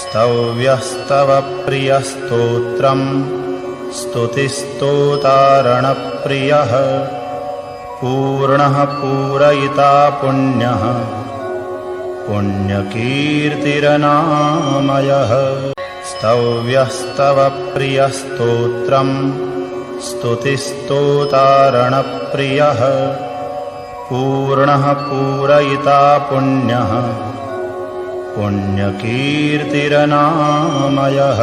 स्तव्यस्तव प्रियस्तोत्रम् स्तुतिस्तोतारणप्रियः पूर्णः पूरयिता पुण्यः पुण्यकीर्तिरनामयः स्तव्यस्तव प्रियस्तोत्रम् स्तुतिस्तोतारणप्रियः पूर्णः पूरयिता पुण्यः पुण्यकीर्तिरनामयः।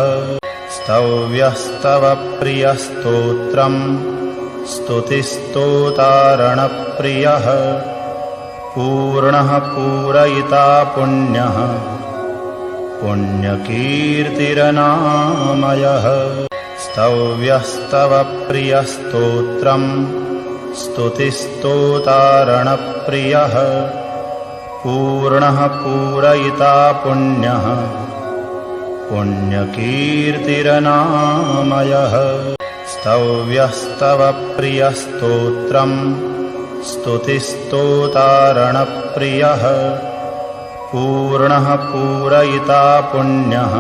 स्तव्यस्तव प्रियस्तोत्रम् स्तुतिस्तोतारणप्रियः। पूर्णः पूरयिता पुण्यः पुण्यकीर्तिरनामयः। स्तव्यस्तव प्रियस्तोत्रम् स्तुतिस्तोतारणप्रियः पूर्णः पूरयिता पुण्यः। पुण्यकीर्तिरनामयः। स्तव्यस्तव प्रियस्तोत्रम् स्तुतिस्तोतारणप्रियः। पूर्णः पूरयिता पुण्यः।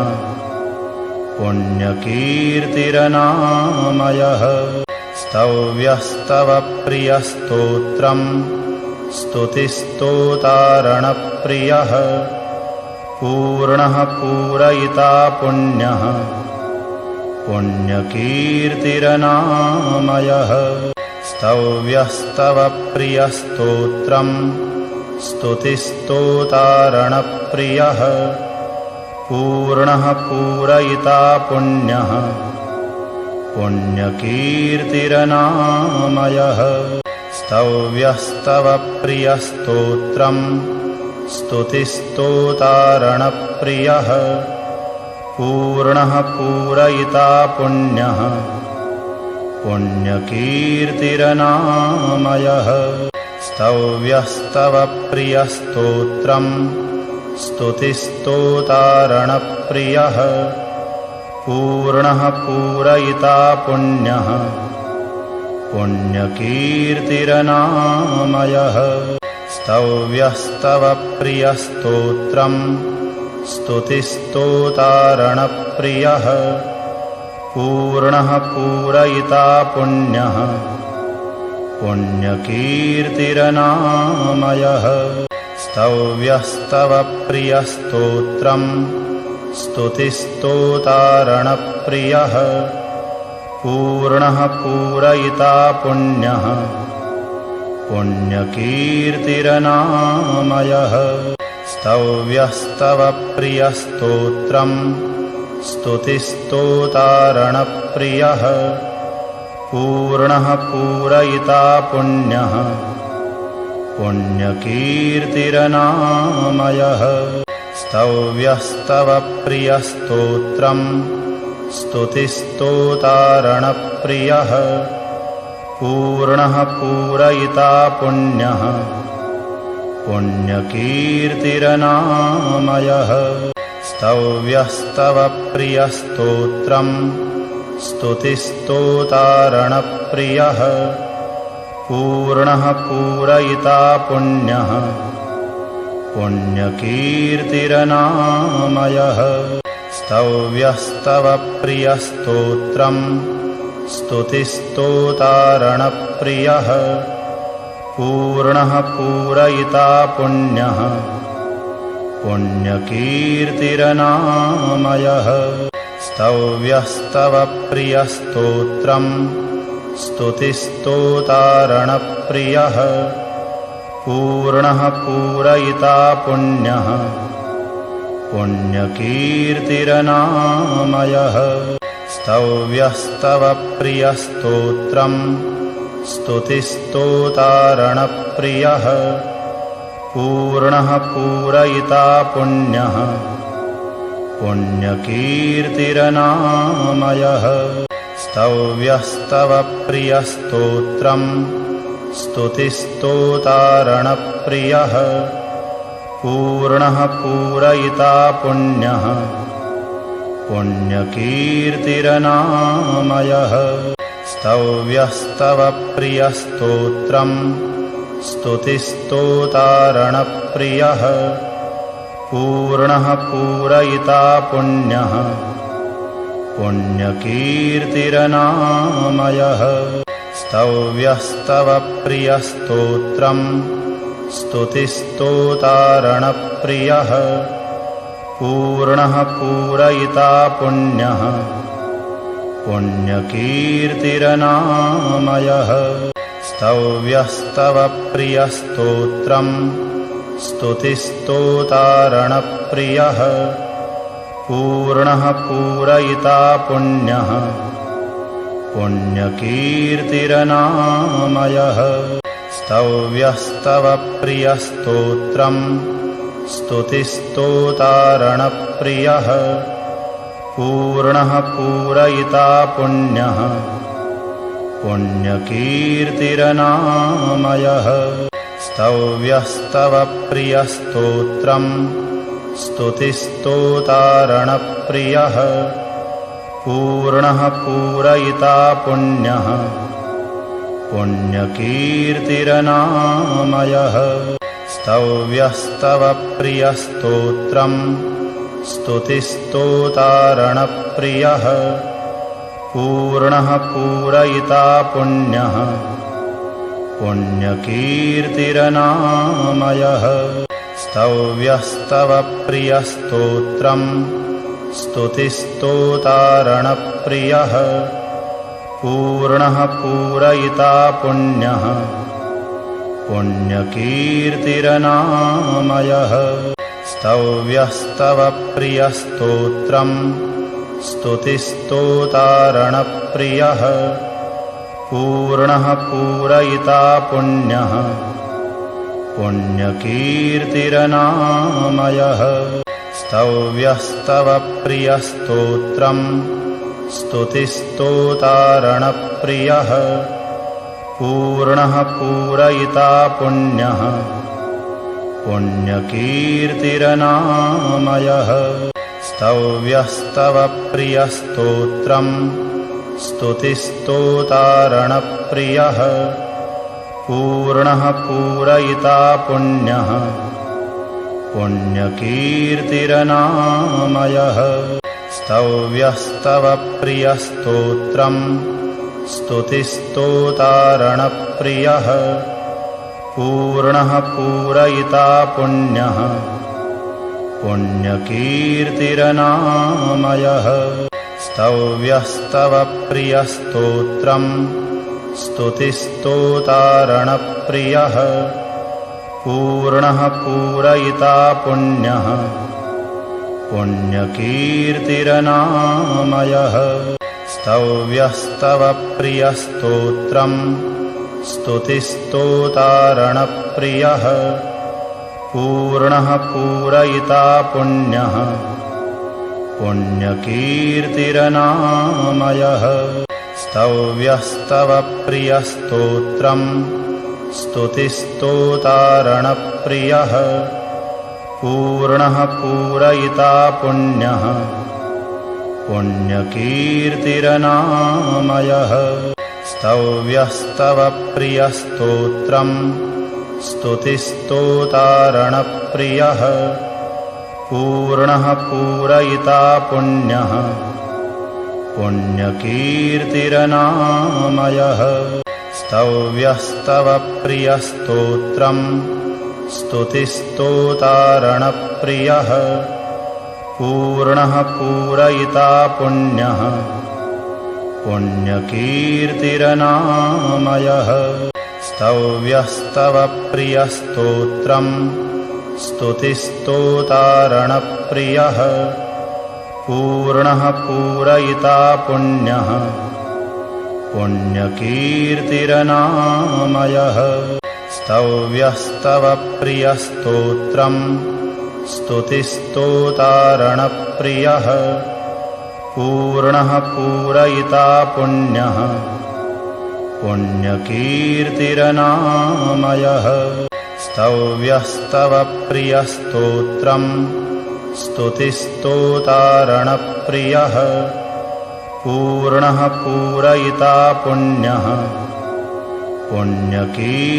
पुण्यकीर्तिरनामयः। स्तव्यस्तव प्रियस्तोत्रम् स्तुतिस्तोतारणप्रियः पूर्णः पूरयिता पुण्यः पुण्यकीर्तिरनामयः। स्तव्यस्तव प्रियस्तोत्रम् स्तुतिस्तोतारणप्रियः पूर्णः पूरयिता पुण्यः पुण्यकीर्तिरनामयः स्तव्यस्तव प्रियस्तोत्रम् स्तुतिस्तोतारणप्रियः। पूर्णः पूरयिता पुण्यः। पुण्यकीर्तिरनामयः। स्तव्यस्तव प्रियस्तोत्रम् स्तुतिस्तोतारणप्रियः। पूर्णः पूरयिता पुण्यः पुण्यकीर्तिरनामयः। स्तव्यस्तव प्रियस्तोत्रम् स्तुतिस्तोतारणप्रियः। पूर्णः पूरयिता पुण्यः पुण्यकीर्तिरनामयः। स्तव्यस्तव प्रियस्तोत्रम् स्तुतिस्तोतारणप्रियः पूर्णः पूरयिता पुण्यः। पुण्यकीर्तिरनामयः। स्तव्यस्तव प्रियस्तोत्रम् स्तुतिस्तोतारणप्रियः। पूर्णः पूरयिता पुण्यः। पुण्यकीर्तिरनामयः। स्तव्यस्तव प्रियस्तोत्रम् स्तुतिस्तोतारणप्रियः पूर्णः पूरयिता पुण्यः पुण्यकीर्तिरनामयः। स्तव्यस्तव प्रियस्तोत्रम् स्तुतिस्तोतारणप्रियः पूर्णः पूरयिता पुण्यः पुण्यकीर्तिरनामयः स्तव्यस्तव प्रियस्तोत्रम्। स्तुतिस्तोतारणप्रियः। पूर्णः पूरयिता पुण्यः। पुण्यकीर्तिरनामयः। स्तव्यस्तव प्रियस्तोत्रम्। स्तुतिस्तोतारणप्रियः। पूर्णः पूरयिता पुण्यः पुण्यकीर्तिरनामयः। स्तव्यस्तव प्रियस्तोत्रम् स्तुतिस्तोतारणप्रियः। पूर्णः पूरयिता पुण्यः पुण्यकीर्तिरनामयः। स्तव्यस्तव प्रियस्तोत्रम् स्तुतिस्तोतारणप्रियः पूर्णः पूरयिता पुण्यः। पुण्यकीर्तिरनामयः। स्तव्यस्तव प्रियस्तोत्रम् स्तुतिस्तोतारणप्रियः। पूर्णः पूरयिता पुण्यः। पुण्यकीर्तिरनामयः। स्तव्यस्तव प्रियस्तोत्रम् स्तुतिस्तोतारणप्रियः। पूर्णः पूरयिता पुण्यः। पुण्यकीर्तिरनामयः। स्तव्यस्तव प्रियस्तोत्रम्। स्तुतिस्तोतारणप्रियः। पूर्णः पूरयिता पुण्यः। पुण्यकीर्तिरनामयः स्तव्यस्तव प्रियस्तोत्रम् स्तुतिस्तोतारणप्रियः पूर्णः पूरयिता पुण्यः पुण्यकीर्तिरनामयः स्तव्यस्तव प्रियस्तोत्रम् स्तुतिस्तोतारणप्रियः पूर्णः पूरयिता पुण्यः पुण्यकीर्तिरनामयः। स्तव्यस्तव प्रियस्तोत्रम् स्तुतिस्तोतारणप्रियः। पूर्णः पूरयिता पुण्यः पुण्यकीर्तिरनामयः। स्तव्यस्तव प्रियस्तोत्रम् स्तुतिस्तोतारणप्रियः पूर्णः पूरयिता पुण्यः। पुण्यकीर्तिरनामयः। स्तव्यस्तव प्रियस्तोत्रम् स्तुतिस्तोतारणप्रियः। पूर्णः पूरयिता पुण्यः। पुण्यकीर्तिरनामयः। स्तव्यस्तव प्रियस्तोत्रम् स्तुतिस्तोतारणप्रियः। पूर्णः पूरयिता पुण्यः। पुण्यकीर्तिरनामयः। स्तव्यस्तव प्रियस्तोत्रम्। स्तुतिस्तोतारणप्रियः। पूर्णः पूरयिता पुण्यः। पुण्यकीर्तिरनामयः स्तव्यस्तव प्रियस्तोत्रम् स्तुतिस्तोतारणप्रियः पूर्णः पूरयिता पुण्यः पुण्यकीर्तिरनामयः स्तव्यस्तव प्रियस्तोत्रम् स्तुतिस्तोतारणप्रियः पूर्णः पूरयिता पुण्यः पुण्यकीर्तिरनामयः। स्तव्यस्तव प्रियस्तोत्रम् स्तुतिस्तोतारणप्रियः। पूर्णः पूरयिता पुण्यः पुण्यकीर्तिरनामयः। स्तव्यस्तव प्रियस्तोत्रम् स्तुतिस्तोतारणप्रियः पूर्णः पूरयिता पुण्यः। पुण्यकीर्तिरनामयः। स्तव्यस्तव प्रियस्तोत्रम् स्तुतिस्तोतारणप्रियः। पूर्णः पूरयिता पुण्यः। पुण्यकीर्तिरनामयः। स्तव्यस्तव प्रियस्तोत्रम् स्तुतिस्तोतारणप्रियः। पूर्णः पूरयिता पुण्यः। पुण्यकीर्तिरनामयः। स्तव्यस्तव प्रियस्तोत्रम्। स्तुतिस्तोतारणप्रियः। पूर्णः पूरयिता पुण्यः। पुण्यकीर्तिरनामयः स्तव्यस्तव प्रियस्तोत्रम्। स्तुतिस्तोतारणप्रियः। पूर्णः पूरयिता पुण्यः। पुण्यकीर्तिरनामयः। स्तव्यस्तव प्रियस्तोत्रम्। स्तुतिस्तोतारणप्रियः। पूर्णः पूरयिता पुण्यः पुण्यकीर्तिरनामयः।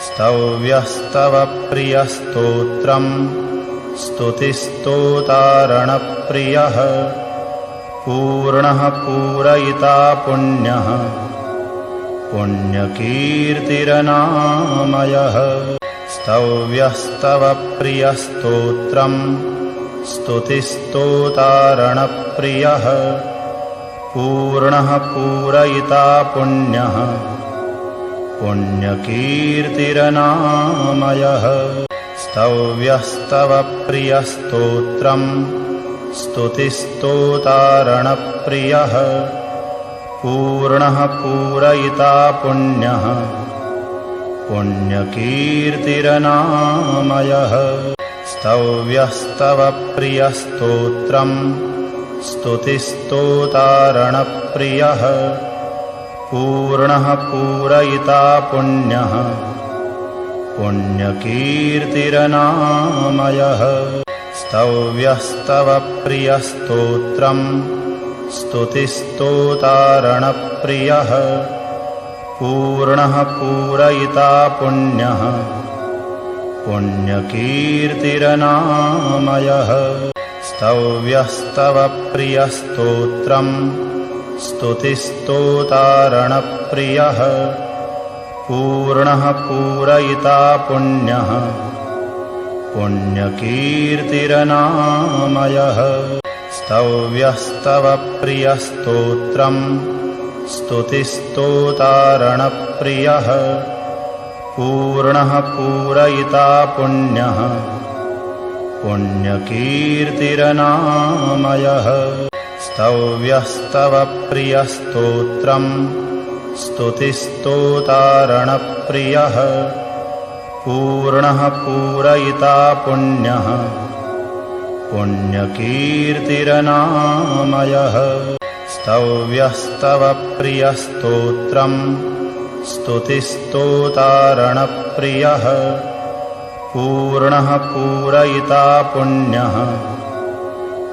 स्तव्यस्तव प्रियस्तोत्रम् स्तुतिस्तोतारणप्रियः। पूर्णः पूरयिता पुण्यः पुण्यकीर्तिरनामयः। स्तव्यस्तव प्रियस्तोत्रम् स्तुतिस्तोतारणप्रियः पूर्णः पूरयिता पुण्यः। पुण्यकीर्तिरनामयः। स्तव्यस्तव प्रियस्तोत्रम् स्तुतिस्तोतारणप्रियः। पूर्णः पूरयिता पुण्यः। पुण्यकीर्तिरनामयः। स्तव्यस्तव प्रियस्तोत्रम् स्तुतिस्तोतारणप्रियः। पूर्णः पूरयिता पुण्यः। पुण्यकीर्तिरनामयः। स्तव्यस्तव प्रियस्तोत्रम्। स्तुतिस्तोतारणप्रियः। पूर्णः पूरयिता पुण्यः। पुण्यकीर्तिरनामयः स्तव्यस्तव प्रियस्तोत्रम्। स्तुतिस्तोतारणप्रियः। पूर्णः पूरयिता पुण्यः। पुण्यकीर्तिरनामयः। स्तव्यस्तव प्रियस्तोत्रम्। स्तुतिस्तोतारणप्रियः। पूर्णः पूरयिता पुण्यः पुण्यकीर्तिरनामयः। स्तव्यस्तव प्रियस्तोत्रम् स्तुतिस्तोतारणप्रियः। पूर्णः पूरयिता पुण्यः पुण्यकीर्तिरनामयः। स्तव्यस्तव प्रियस्तोत्रम् स्तुतिस्तोतारणप्रियः पूर्णः पूरयिता पुण्यः।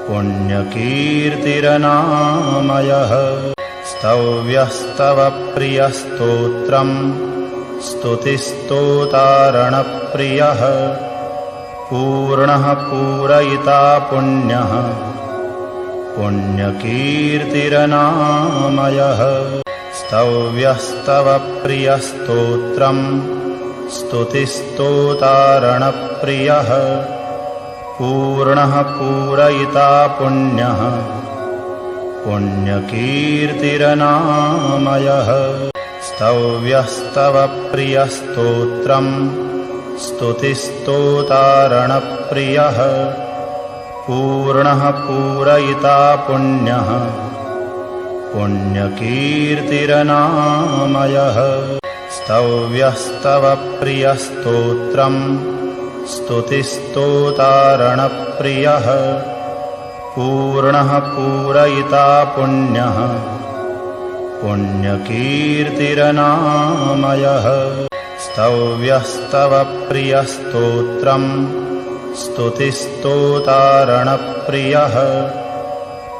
पुण्यकीर्तिरनामयः। स्तव्यस्तव प्रियस्तोत्रम् स्तुतिस्तोतारणप्रियः। पूर्णः पूरयिता पुण्यः। पुण्यकीर्तिरनामयः। स्तव्यस्तव प्रियस्तोत्रम् स्तुतिस्तोतारणप्रियः। पूर्णः पूरयिता पुण्यः। पुण्यकीर्तिरनामयः। स्तव्यस्तव प्रियस्तोत्रम्। स्तुतिस्तोतारणप्रियः। पूर्णः पूरयिता पुण्यः। पुण्यकीर्तिरनामयः स्तव्यस्तव प्रियस्तोत्रम्। स्तुतिस्तोतारणप्रियः। पूर्णः पूरयिता पुण्यः। पुण्यकीर्तिरनामयः। स्तव्यस्तव प्रियस्तोत्रम्। स्तुतिस्तोतारणप्रियः।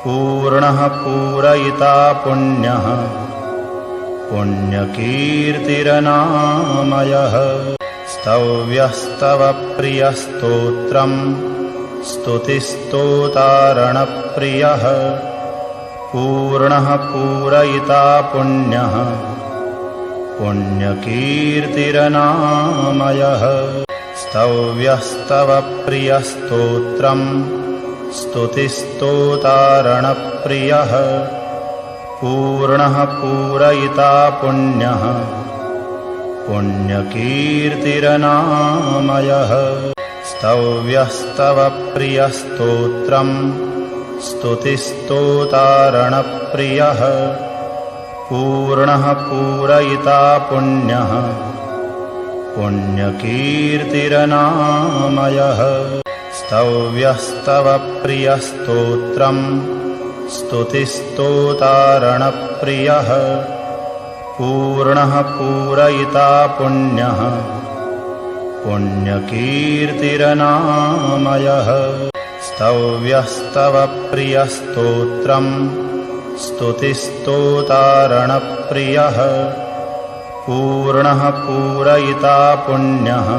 पूर्णः पूरयिता पुण्यः पुण्यकीर्तिरनामयः। स्तव्यस्तव प्रियस्तोत्रम् स्तुतिस्तोतारणप्रियः। पूर्णः पूरयिता पुण्यः पुण्यकीर्तिरनामयः। स्तव्यस्तव प्रियस्तोत्रम् स्तुतिस्तोतारणप्रियः पूर्णः पूरयिता पुण्यः। पुण्यकीर्तिरनामयः। स्तव्यस्तव प्रियस्तोत्रम् स्तुतिस्तोतारणप्रियः। पूर्णः पूरयिता पुण्यः। पुण्यकीर्तिरनामयः। स्तव्यस्तव प्रियस्तोत्रम् स्तुतिस्तोतारणप्रियः। पूर्णः पूरयिता पुण्यः। पुण्यकीर्तिरनामयः। स्तव्यस्तव प्रियस्तोत्रम्। स्तुतिस्तोतारणप्रियः। पूर्णः पूरयिता पुण्यः।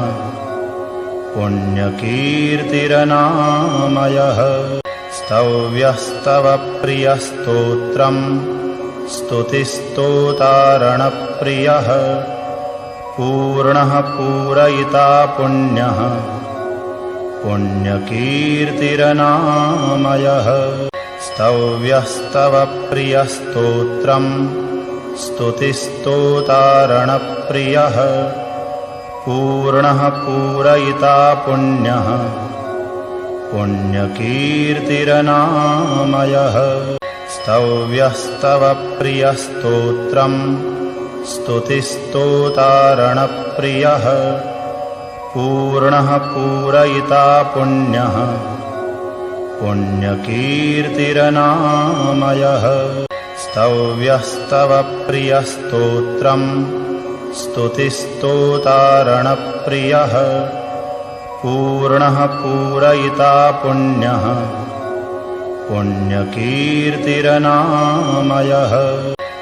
पुण्यकीर्तिरनामयः स्तव्यस्तव प्रियस्तोत्रम्। स्तुतिस्तोतारणप्रियः। पूर्णः पूरयिता पुण्यः। पुण्यकीर्तिरनामयः। स्तव्यस्तव प्रियस्तोत्रम्। स्तुतिस्तोतारणप्रियः। पूर्णः पूरयिता पुण्यः पुण्यकीर्तिरनामयः। स्तव्यस्तव प्रियस्तोत्रम् स्तुतिस्तोतारणप्रियः। पूर्णः पूरयिता पुण्यः। पुण्यकीर्तिरनामयः। स्तव्यस्तव प्रियस्तोत्रम् स्तुतिस्तोतारणप्रियः पूर्णः पूरयिता पुण्यः। पुण्यकीर्तिरनामयः।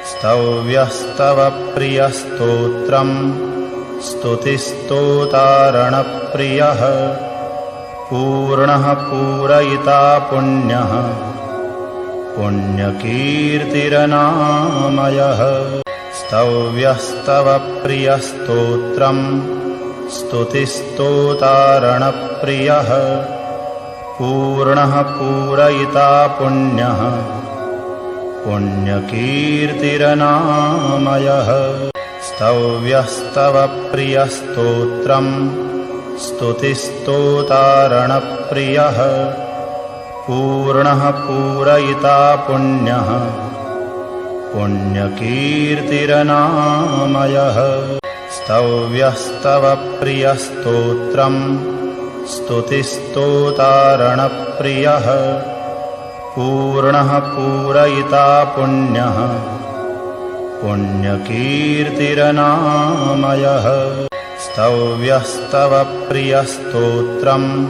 स्तव्यस्तव प्रियस्तोत्रम् स्तुतिस्तोतारणप्रियः। पूर्णः पूरयिता पुण्यः। पुण्यकीर्तिरनामयः। स्तव्यस्तव प्रियस्तोत्रम् स्तुतिस्तोतारणप्रियः। पूर्णः पूरयिता पुण्यः। पुण्यकीर्तिरनामयः। स्तव्यस्तव प्रियस्तोत्रम्। स्तुतिस्तोतारणप्रियः। पूर्णः पूरयिता पुण्यः। पुण्यकीर्तिरनामयः स्तव्यस्तव प्रियस्तोत्रम्। स्तुतिस्तोतारणप्रियः। पूर्णः पूरयिता पुण्यः। पुण्यकीर्तिरनामयः। स्तव्यस्तव प्रियस्तोत्रम्।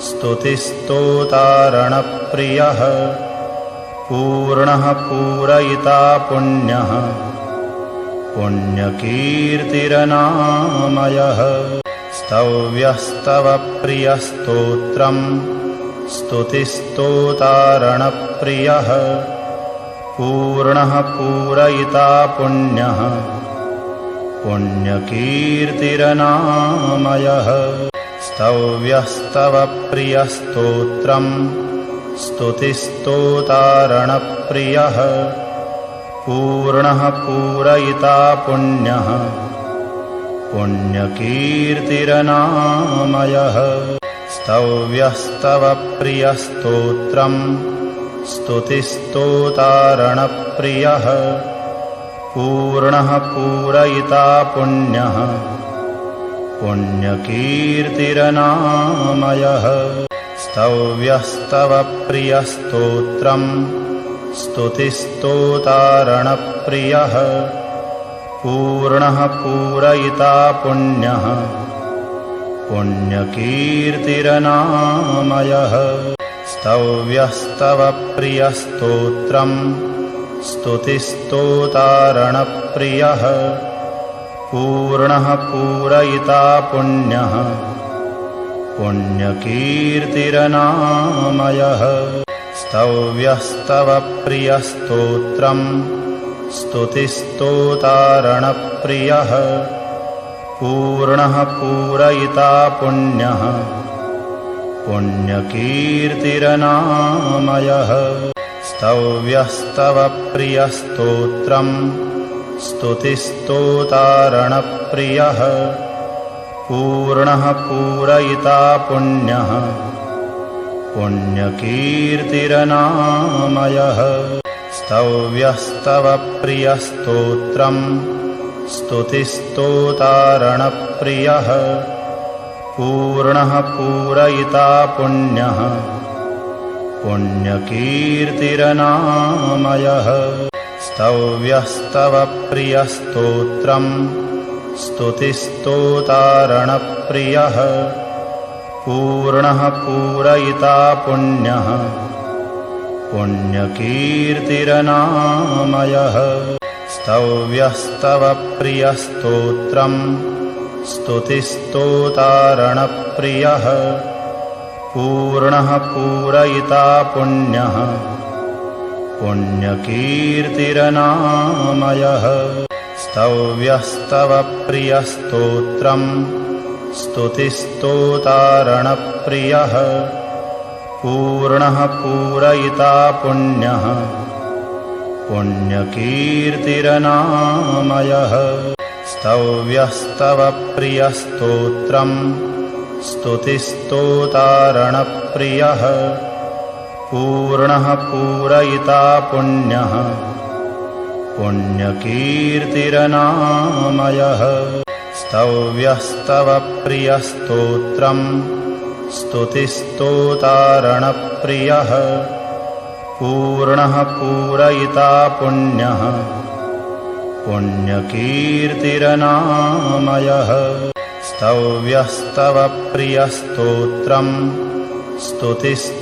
स्तुतिस्तोतारणप्रियः। पूर्णः पूरयिता पुण्यः पुण्यकीर्तिरनामयः। स्तव्यस्तव प्रियस्तोत्रम् स्तुतिस्तोतारणप्रियः। पूर्णः पूरयिता पुण्यः पुण्यकीर्तिरनामयः। स्तव्यस्तव प्रियस्तोत्रम् स्तुतिस्तोतारणप्रियः पूर्णः पूरयिता पुण्यः। पुण्यकीर्तिरनामयः। स्तव्यस्तव प्रियस्तोत्रम् स्तुतिस्तोतारणप्रियः। पूर्णः पूरयिता पुण्यः। पुण्यकीर्तिरनामयः। स्तव्यस्तव प्रियस्तोत्रम् स्तुतिस्तोतारणप्रियः। पूर्णः पूरयिता पुण्यः। पुण्यकीर्तिरनामयः। स्तव्यस्तव प्रियस्तोत्रम्। स्तुतिस्तोतारणप्रियः। पूर्णः पूरयिता पुण्यः। पुण्यकीर्तिरनामयः स्तव्यस्तव प्रियस्तोत्रम्। स्तुतिस्तोतारणप्रियः। पूर्णः पूरयिता पुण्यः। पुण्यकीर्तिरनामयः। स्तव्यस्तव प्रियस्तोत्रम्। स्तुतिस्तोतारणप्रियः। पूर्णः पूरयिता पुण्यः पुण्यकीर्तिरनामयः। स्तव्यस्तव प्रियस्तोत्रम् स्तुतिस्तोतारणप्रियः। पूर्णः पूरयिता पुण्यः पुण्यकीर्तिरनामयः। स्तव्यस्तव प्रियस्तोत्रम् स्तुतिस्तोतारणप्रियः पूर्णः पूरयिता पुण्यः। पुण्यकीर्तिरनामयः। स्तव्यस्तव प्रियस्तोत्रम्। स्तुतिस्तोतारणप्रियः। पूर्णः पूरयिता पुण्यः। पुण्यकीर्तिरनामयः। स्तव्यस्तव प्रियस्तोत्रम् स्तुतिस्तोतारणप्रियः। पूर्णः पूरयिता पुण्यः। पुण्यकीर्तिरनामयः। स्तव्यस्तव प्रियस्तोत्रम्। स्तुतिस्तोतारणप्रियः। पूर्णः पूरयिता पुण्यः। पुण्यकीर्तिरनामयः स्तव्यस्तव प्रियस्तोत्रम्। स्तुतिस्तोतारणप्रियः। पूर्णः पूरयिता पुण्यः। पुण्यकीर्तिरनामयः। स्तव्यस्तव प्रियस्तोत्रम्। स्तुतिस्तोतारणप्रियः।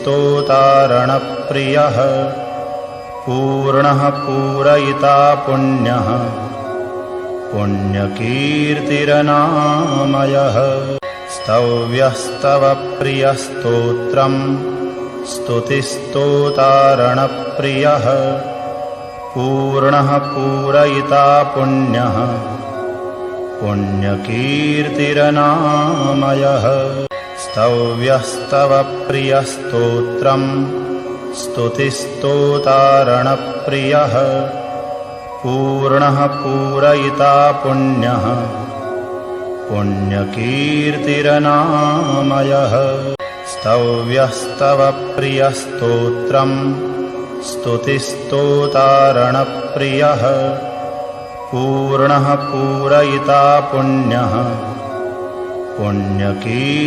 पूर्णः पूरयिता पुण्यः पुण्यकीर्तिरनामयः। स्तव्यस्तव प्रियस्तोत्रम् स्तुतिस्तोतारणप्रियः। पूर्णः पूरयिता पुण्यः पुण्यकीर्तिरनामयः। स्तव्यस्तव प्रियस्तोत्रम् स्तुतिस्तोतारणप्रियः पूर्णः पूरयिता पुण्यः। पुण्यकीर्तिरनामयः। स्तव्यस्तव प्रियस्तोत्रम्। स्तुतिस्तोतारणप्रियः। पूर्णः पूरयिता पुण्यः। पुण्यकीर्तिरनामयः।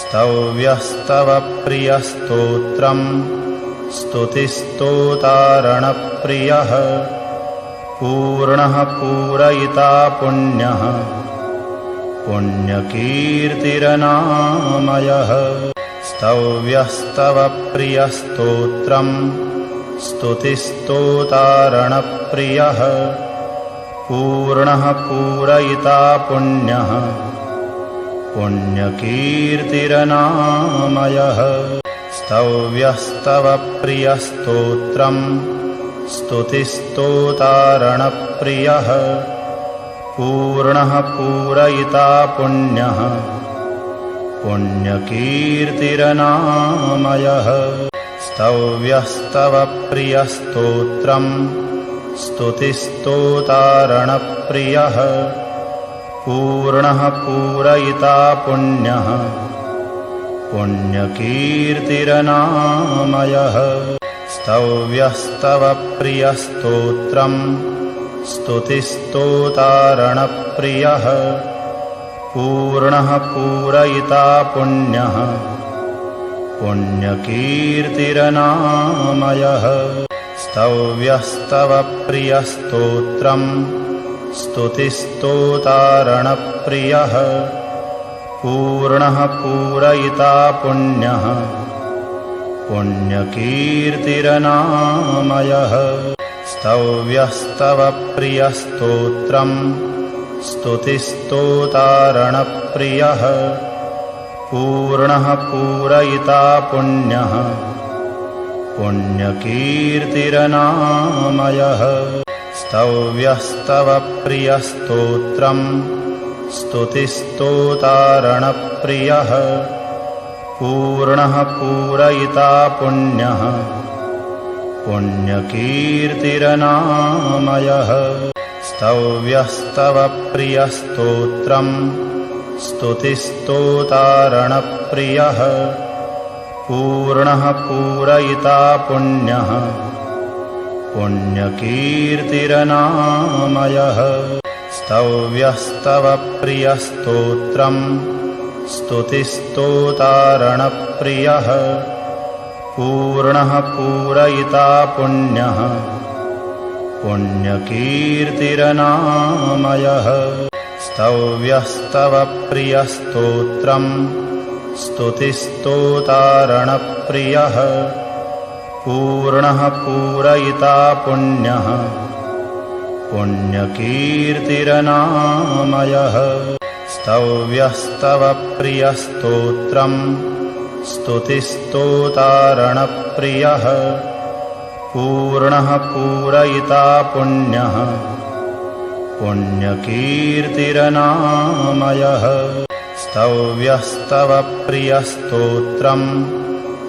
स्तव्यस्तव प्रियस्तोत्रम् स्तुतिस्तोतारणप्रियः। पूर्णः पूरयिता पुण्यः। पुण्यकीर्तिरनामयः। स्तव्यस्तव प्रियस्तोत्रम्। स्तुतिस्तोतारणप्रियः। पूर्णः पूरयिता पुण्यः। पुण्यकीर्तिरनामयः स्तव्यस्तव प्रियस्तोत्रम् स्तुतिस्तोतारणप्रियः। पूर्णः पूरयिता पुण्यः। पुण्यकीर्तिरनामयः। स्तव्यस्तव प्रियस्तोत्रम् स्तुतिस्तोतारणप्रियः। पूर्णः पूरयिता पुण्यः पुण्यकीर्तिरनामयः। स्तव्यस्तव प्रियस्तोत्रम् स्तुतिस्तोतारणप्रियः। पूर्णः पूरयिता पुण्यः पुण्यकीर्तिरनामयः। स्तव्यस्तव प्रियस्तोत्रम् स्तुतिस्तोतारणप्रियः पूर्णः पूरयिता पुण्यः। पुण्यकीर्तिरनामयः। स्तव्यस्तव प्रियस्तोत्रम्। स्तुतिस्तोतारणप्रियः। पूर्णः पूरयिता पुण्यः। पुण्यकीर्तिरनामयः। स्तव्यस्तव प्रियस्तोत्रम् स्तुतिस्तोतारणप्रियः। पूर्णः पूरयिता पुण्यः। पुण्यकीर्तिरनामयः। स्तव्यस्तव प्रियस्तोत्रम्। स्तुतिस्तोतारणप्रियः। पूर्णः पूरयिता पुण्यः। पुण्यकीर्तिरनामयः स्तव्यस्तव प्रियस्तोत्रम् स्तुतिस्तोतारणप्रियः। पूर्णः पूरयिता पुण्यः। पुण्यकीर्तिरनामयः। स्तव्यस्तव प्रियस्तोत्रम् स्तुतिस्तोतारणप्रियः। पूर्णः पूरयिता पुण्यः पुण्यकीर्तिरनामयः। स्तव्यस्तव प्रियस्तोत्रम् स्तुतिस्तोतारणप्रियः। पूर्णः पूरयिता पुण्यः। पुण्यकीर्तिरनामयः। स्तव्यस्तव प्रियस्तोत्रम्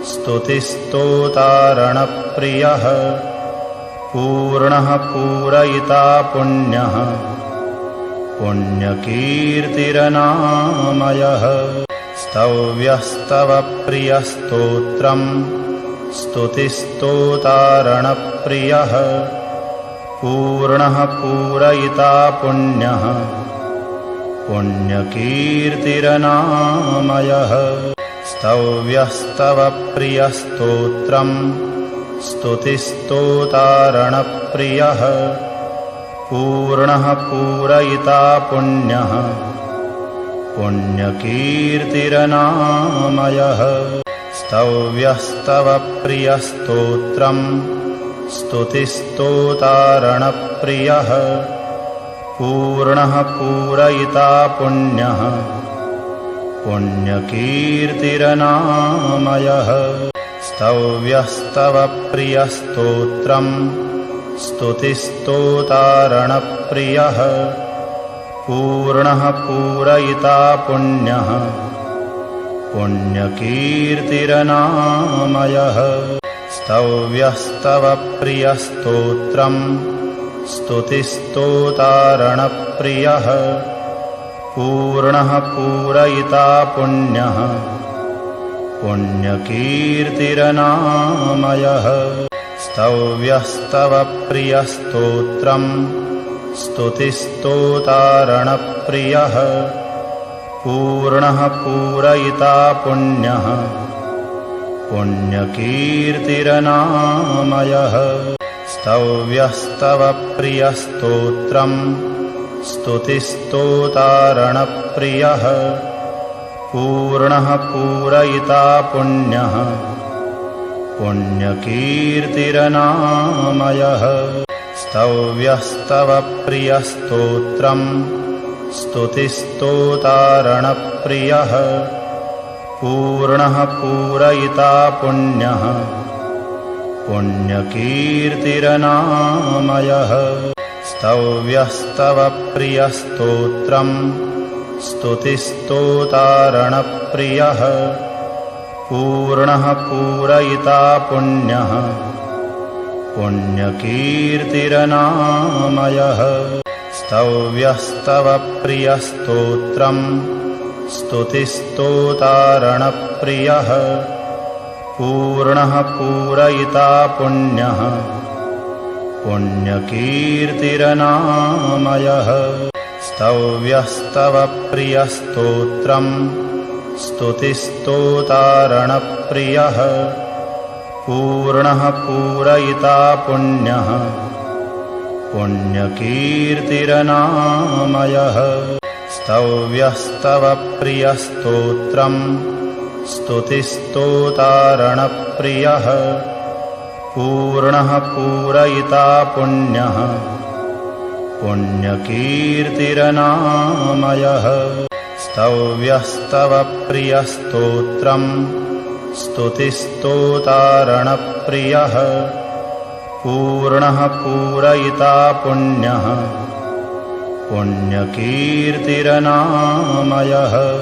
स्तुतिस्तोतारणप्रियः पूर्णः पूरयिता पुण्यः। पुण्यकीर्तिरनामयः। स्तव्यस्तव प्रियस्तोत्रम्। स्तुतिस्तोतारणप्रियः। पूर्णः पूरयिता पुण्यः। पुण्यकीर्तिरनामयः। स्तव्यस्तव प्रियस्तोत्रम् स्तुतिस्तोतारणप्रियः। पूर्णः पूरयिता पुण्यः। पुण्यकीर्तिरनामयः। स्तव्यस्तव प्रियस्तोत्रम् स्तुतिस्तोतारणप्रियः। पूर्णः पूरयिता पुण्यः। पुण्यकीर्तिरनामयः स्तव्यस्तव प्रियस्तोत्रम् स्तुतिस्तोतारणप्रियः। पूर्णः पूरयिता पुण्यः। पुण्यकीर्तिरनामयः। स्तव्यस्तव प्रियस्तोत्रम् स्तुतिस्तोतारणप्रियः। पूर्णः पूरयिता पुण्यः पुण्यकीर्तिरनामयः। स्तव्यस्तव प्रियस्तोत्रम् स्तुतिस्तोतारणप्रियः। पूर्णः पूरयिता पुण्यः। पुण्यकीर्तिरनामयः। स्तव्यस्तव प्रियस्तोत्रम् स्तुतिस्तोतारणप्रियः पूर्णः पूरयिता पुण्यः। पुण्यकीर्तिरनामयः। स्तव्यस्तव प्रियस्तोत्रम् स्तुतिस्तोतारणप्रियः। पूर्णः पूरयिता पुण्यः। पुण्यकीर्तिरनामयः। स्तव्यस्तव प्रियस्तोत्रम् स्तुतिस्तोतारणप्रियः। पूर्णः पूरयिता पुण्यः। पुण्यकीर्तिरनामयः। स्तव्यस्तव प्रियस्तोत्रम् स्तुतिस्तोतारणप्रियः। पूर्णः पूरयिता पुण्यः। पुण्यकीर्तिरनामयः स्तव्यस्तव प्रियस्तोत्रम् स्तुतिस्तोतारणप्रियः। पूर्णः पूरयिता पुण्यः। पुण्यकीर्तिरनामयः। स्तव्यस्तव प्रियस्तोत्रम् स्तुतिस्तोतारणप्रियः। पूर्णः पूरयिता पुण्यः पुण्यकीर्तिरनामयः। स्तव्यस्तव प्रियस्तोत्रम् स्तुतिस्तोतारणप्रियः। पूर्णः पूरयिता पुण्यः। पुण्यकीर्तिरनामयः